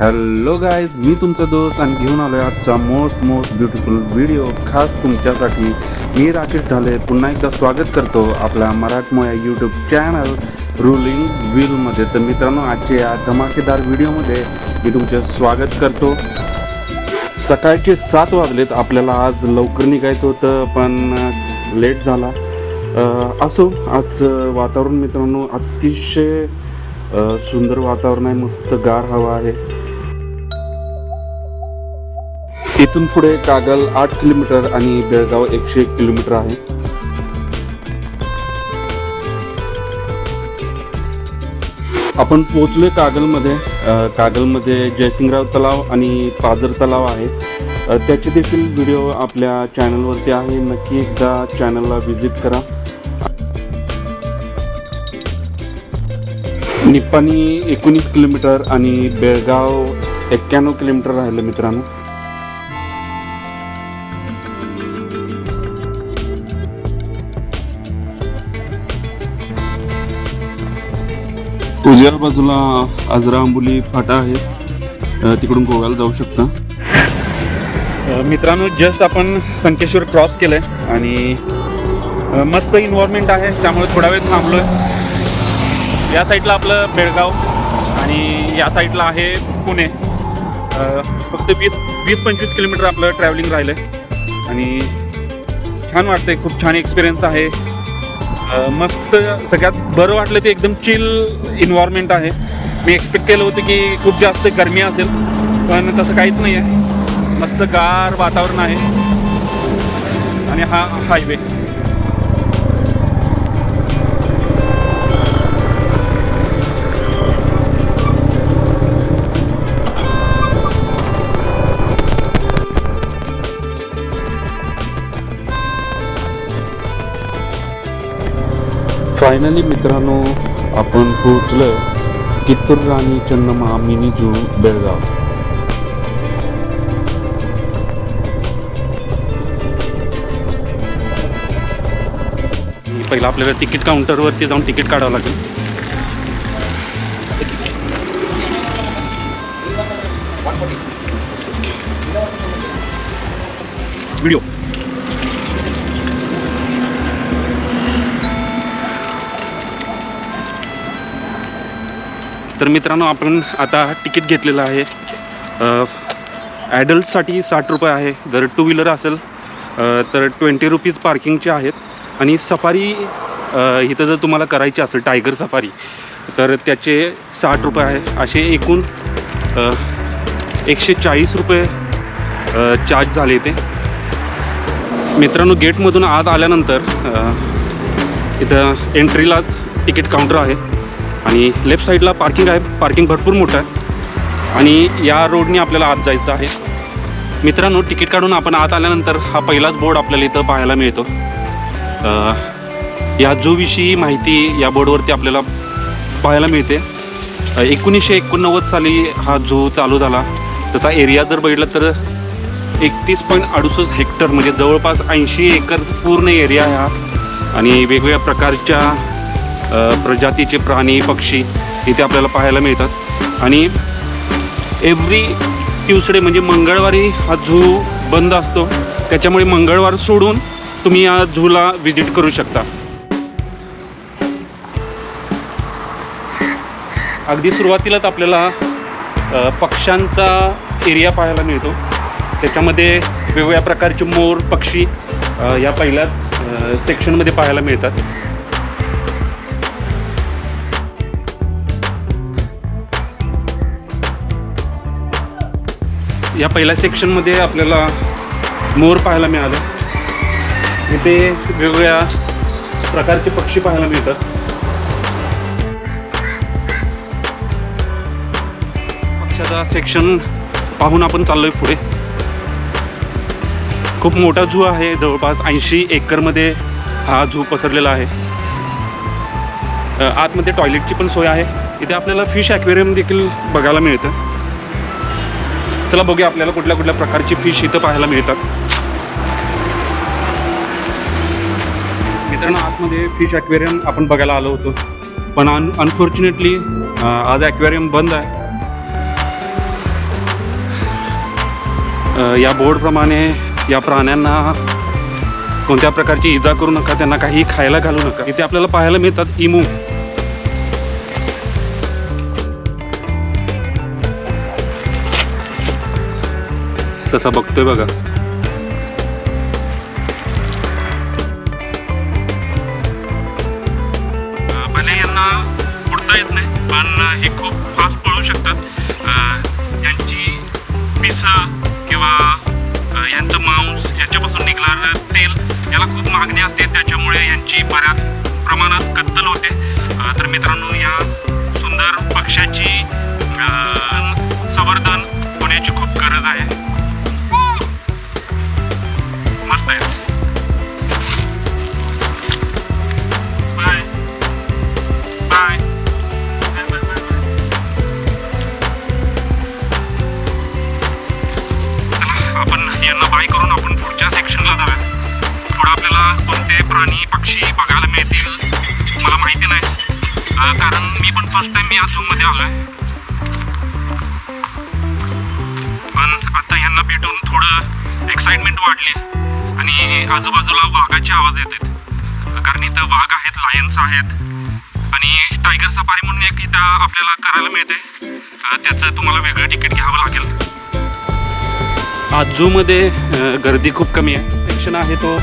Hello guys मी तुमचा दोस्त आणि घेऊन आलो आजचा मोस्ट मोस्ट ब्युटिफुल व्हिडिओ खास तुमच्यासाठी. मी राकेश ढाले पुन्हा एकदा स्वागत करतो आपल्या मराठमोळ्या यूट्यूब चॅनल रुलिंग व्हीलमध्ये तर मित्रांनो आजच्या या धमाकेदार व्हिडिओमध्ये मी तुमचे स्वागत करतो. सकाळचे सात वाजलेत आपल्याला आज लवकर निघायचं होतं पण लेट झाला. असो आज वातावरण मित्रांनो अतिशय सुंदर वातावरण आहे मस्त गार हवा आहे. इथून पुढे कागल आठ किलोमीटर आणि बेळगाव एकशे एक किलोमीटर आहे. आपण पोहोचलोय कागलमध्ये. कागलमध्ये जयसिंगराव तलाव आणि पाझर तलाव आहे त्याचे देखील व्हिडिओ आपल्या चॅनलवरती आहे. नक्की एकदा चॅनलला व्हिजिट करा. निप्पाणी एकोणीस किलोमीटर आणि बेळगाव एक्क्याण्णव किलोमीटर राहिलं मित्रांनो. उजव्या बाजूला आजरा आंबोली फाटा आहे. तिकडून गोव्याला जाऊ शकता. मित्रांनो जस्ट आपण संकेश्वर क्रॉस केलंय आणि मस्त इन्व्हॉर्मेंट आहे. त्यामुळे थोडा वेळ थांबलोय. या साईडला आपलं बेळगाव आणि या साईडला आहे पुणे. फक्त वीस वीस पंचवीस किलोमीटर आपलं ट्रॅव्हलिंग राहिलं आहे आणि छान वाटतंय. खूप छान एक्सपिरियन्स आहे. मस्त सगळ्यात बरं वाटलं ते एकदम चिल इन्व्हायरमेंट आहे. मी एक्सपेक्ट केलं होतं की खूप जास्त गरमी असेल पण तसं काहीच नाही आहे मस्त गार वातावरण आहे. आणि हा हायवे फायनली मित्रांनो आपण पोहोचलं कित्तूर राणी चन्नम्मा मिनी जू बेळगाव. पहिलं आपल्याला तिकीट काउंटरवरती जाऊन तिकीट काढावं लागेल. व्हिडिओ. तर मित्रांनो आपण आता तिकीट घेतलेलं आहे. ॲडल्टसाठी साठ रुपये आहे. जर टू व्हीलर असेल तर ट्वेंटी रुपीज पार्किंगचे आहेत. आणि सफारी इथं जर तुम्हाला करायची असेल टायगर सफारी तर त्याचे साठ रुपये आहे. असे एकूण एकशे चाळीस रुपये चार्ज झाले ते मित्रांनो गेटमधून आत आल्यानंतर इथं एंट्रीलाच तिकीट काउंटर आहे. आणि लेफ्ट साईडला पार्किंग आहे. पार्किंग भरपूर मोठं आहे. आणि या रोडने आपल्याला आत जायचं आहे. मित्रांनो तिकीट काढून आपण आत आल्यानंतर हा पहिलाच बोर्ड आपल्याला इथं पाहायला मिळतो. या जूविषयी माहिती या बोर्डवरती आपल्याला पाहायला मिळते. एकोणीसशे एकोणनव्वद साली हा झू चालू झाला. त्याचा एरिया जर बघितला तर एकतीस पॉईंट अडुसष्ट हेक्टर म्हणजे जवळपास ऐंशी एकर पूर्ण एरिया आहे हा. आणि वेगवेगळ्या प्रकारच्या प्रजातीचे प्राणी पक्षी इथे आपल्याला पाहायला मिळतात. आणि एव्हरी ट्युसडे म्हणजे मंगळवारी हा झू बंद असतो. त्याच्यामुळे मंगळवार सोडून तुम्ही या झूला व्हिजिट करू शकता. अगदी सुरुवातीलाच आपल्याला पक्ष्यांचा एरिया पाहायला मिळतो. त्याच्यामध्ये वेगवेगळ्या प्रकारचे मोर पक्षी या पहिल्याच सेक्शनमध्ये पाहायला मिळतात. या पहिल्या सेक्शनमध्ये आपल्याला मोर पाहायला मिळालं. इथे वेगवेगळ्या प्रकारचे पक्षी पाहायला मिळतात. पक्षाचा सेक्शन पाहून आपण चाललोय पुढे. खूप मोठा झू आहे जवळपास ऐंशी एकरमध्ये हा झू पसरलेला आहे. आतमध्ये टॉयलेटची पण सोय आहे. इथे आपल्याला फिश ॲक्वेरियम देखील बघायला मिळतं. चला बघूया आपल्याला कुठल्या कुठल्या प्रकारची फिश इथं पाहायला मिळतात. मित्रांनो आतमध्ये फिश ॲक्वेरियम आपण बघायला आलो होतो. पण अन अनफॉर्च्युनेटली आज ॲक्वेरियम बंद आहे. या बोर्डप्रमाणे या प्राण्यांना कोणत्या प्रकारची इजा करू नका त्यांना काही खायला घालू नका. इथे आपल्याला पाहायला मिळतात इमू. तसा बघतोय बघा. ट्राय करून आपण पुढच्या सेक्शनला जाऊया पुढे आपल्याला कोणते प्राणी पक्षी बघायला मिळतील मला माहिती नाही. कारण मी पण फर्स्ट टाइम या झूममध्ये आलोय. पण आता यांना भेटून थोडं एक्साइटमेंट वाढली आणि आजूबाजूला वाघाचे आवाज येत आहेत. कारण इथं वाघ आहेत लायन्स आहेत. आणि टायगर सफारी म्हणून एक इथं आपल्याला करायला मिळते. त्याचं तुम्हाला वेगळं तिकीट घ्यावं लागेल. आज झूमध्ये गर्दी खूप कमी आहे. सेक्शन आहे तो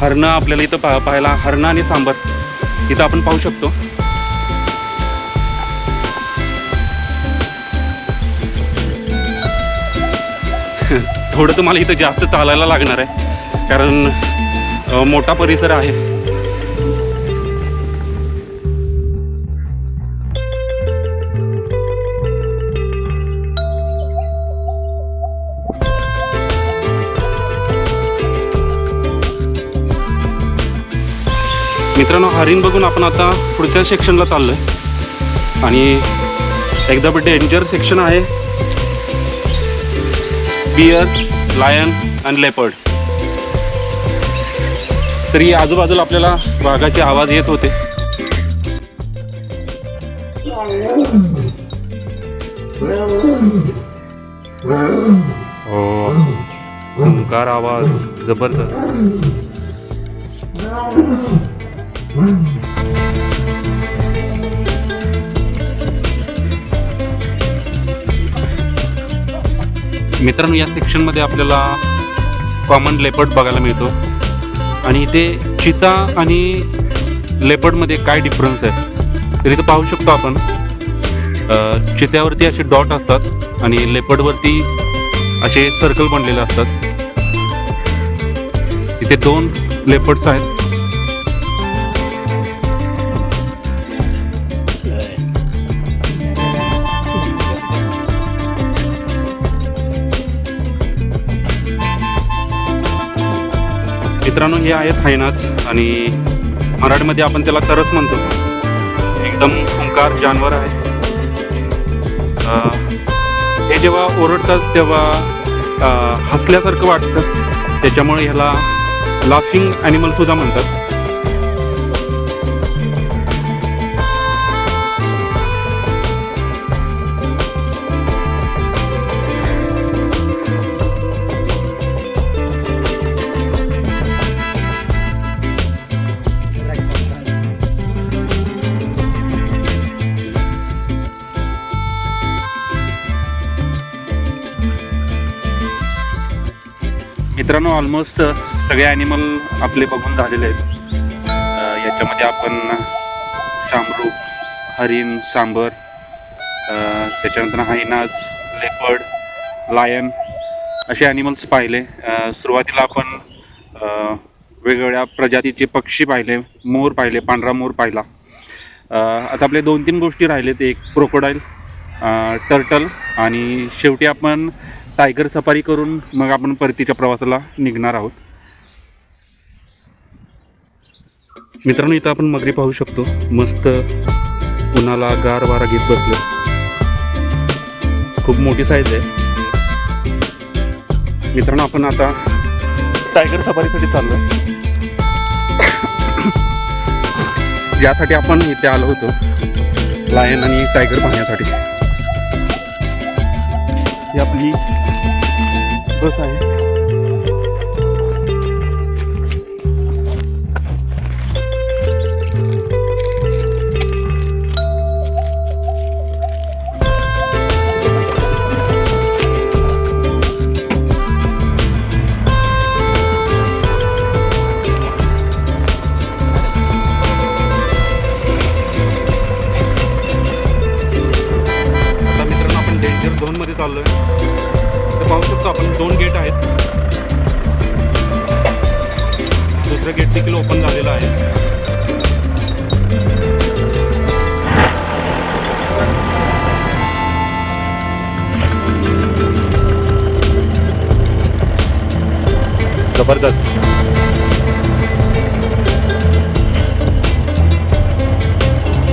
हरणं आपल्याला इथं पा पाहायला हरणं आणि सांबर इथं आपण पाहू शकतो. थोडं तुम्हाला इथं जास्त चालायला लागणार आहे कारण मोठा परिसर आहे. मित्रांनो हरिण बघून आपण आता पुढच्या सेक्शनला चाललोय. आणि एकदम डेंजर सेक्शन आहे. बियर लायन आणि लेपर्ड तरी आजूबाजूला आपल्याला वाघाचे आवाज येत होते. हो आवाज जबरदस्त. मित्रांनो या सेक्शनमध्ये आपल्याला कॉमन लेपर्ड बघायला मिळतो. आणि इथे चिता आणि लेपर्डमध्ये काय डिफरन्स आहे? तर इथं पाहू शकतो आपण. चित्यावरती असे डॉट असतात आणि लेपर्डवरती असे सर्कल बनलेले असतात. इथे दोन लेपर्ड्स आहेत. मित्रांनो हे आहेत हायनाथ आणि मराठीमध्ये आपण त्याला तरच म्हणतो. एकदम ओंकार जानवर आहे. हे जेव्हा ओरडतात तेव्हा हसल्यासारखं वाटतं. त्याच्यामुळे ह्याला लाफिंग ॲनिमल सुद्धा म्हणतात. मित्रांनो ऑलमोस्ट सगळे ॲनिमल आपले बघून झालेले आहेत. याच्यामध्ये आपण शामरूप हरिण सांबर त्याच्यानंतर हायनाज लेपर्ड लायन असे ॲनिमल्स पाहिले. सुरुवातीला आपण वेगवेगळ्या प्रजातीचे पक्षी पाहिले मोर पाहिले पांढरा मोर पाहिला. आता आपले दोन तीन गोष्टी राहिलेत. एक क्रोकोडाईल टर्टल आणि शेवटी आपण टायगर सफारी करून मग आपण परतीच्या प्रवासाला निघणार आहोत. मित्रांनो इथं आपण मगरी पाहू शकतो. मस्त उन्हाला गार वारा घेत बसलो खूप मोठी साईज आहे. मित्रांनो आपण आता टायगर सफारीसाठी चाललो यासाठी आपण इथे आलो होतो. लायन आणि टायगर पाहण्यासाठी. ही आपली बस आहे दुसरं गेट देखील ओपन आहे. ज़बरदस्त.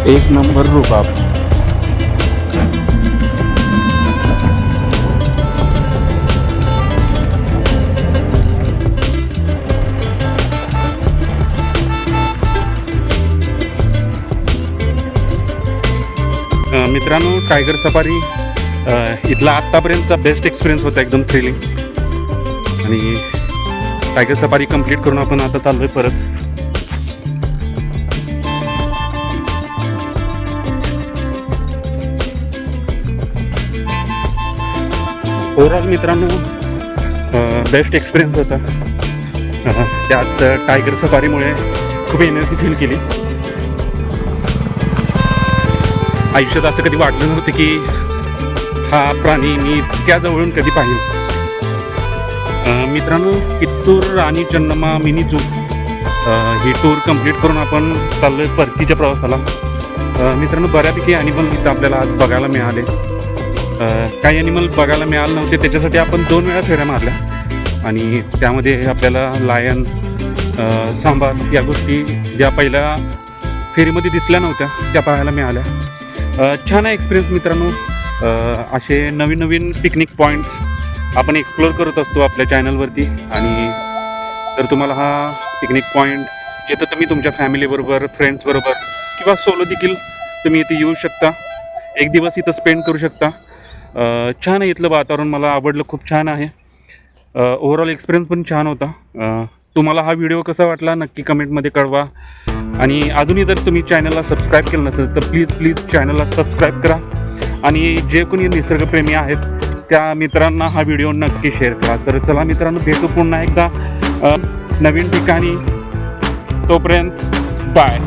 एक नंबर रुबाब. अ, मित्रांनो टायगर सफारी इथला आत्तापर्यंतचा बेस्ट एक्सपिरियन्स होता एकदम थ्रिलिंग आणि टायगर सफारी कंप्लीट करून आपण आता चाललो आहे परत. ओव्हरऑल मित्रांनो बेस्ट एक्सपिरियन्स होता. त्यात टायगर सफारीमुळे खूप एनर्जी फील केली. आयुष्यात असं कधी वाटलं नव्हतं की हा प्राणी मी इतक्या जवळून कधी पाहिजे मित्रांनो कित्तूर आणि चन्नमा मिनी जू ही टूर कंप्लीट करून आपण चाललो परतीच्या प्रवासाला. मित्रांनो बऱ्यापैकी ॲनिमल इथं आपल्याला आज बघायला मिळाले. काही ॲनिमल बघायला मिळाले नव्हते त्याच्यासाठी आपण दोन वेळा फेऱ्या मारल्या. आणि त्यामध्ये आपल्याला लायन सांबार या गोष्टी ज्या पहिल्या फेरीमध्ये दिसल्या नव्हत्या त्या पाहायला मिळाल्या. छान आहे एक्सपिरियन्स मित्रांनो. असे नवीन नवीन पिकनिक पॉईंट्स आपण एक्सप्लोअर करत असतो आपल्या चॅनलवरती आणि जर तुम्हाला हा पिकनिक पॉईंट येतं तुम्ही तुमच्या फॅमिलीबरोबर फ्रेंड्सबरोबर किंवा सोलो देखील तुम्ही इथे येऊ शकता. एक दिवस इथं स्पेंड करू शकता. छान आहे इथलं वातावरण. मला आवडलं. खूप छान आहे. ओव्हरऑल एक्सपिरियन्स पण छान होता. तुम्हाला हा व्हिडिओ कसा वाटला? नक्की कमेंटमध्ये कळवा. आणि अजूनही जर तुम्ही चॅनलला सबस्क्राईब केलं नसेल तर प्लीज प्लीज चॅनलला सबस्क्राईब करा. आणि जे कोणी निसर्गप्रेमी आहेत त्या मित्रांना हा व्हिडिओ नक्की शेअर करा. तर चला मित्रांनो भेटू पुन्हा एकदा. नवीन ठिकाणी. तोपर्यंत बाय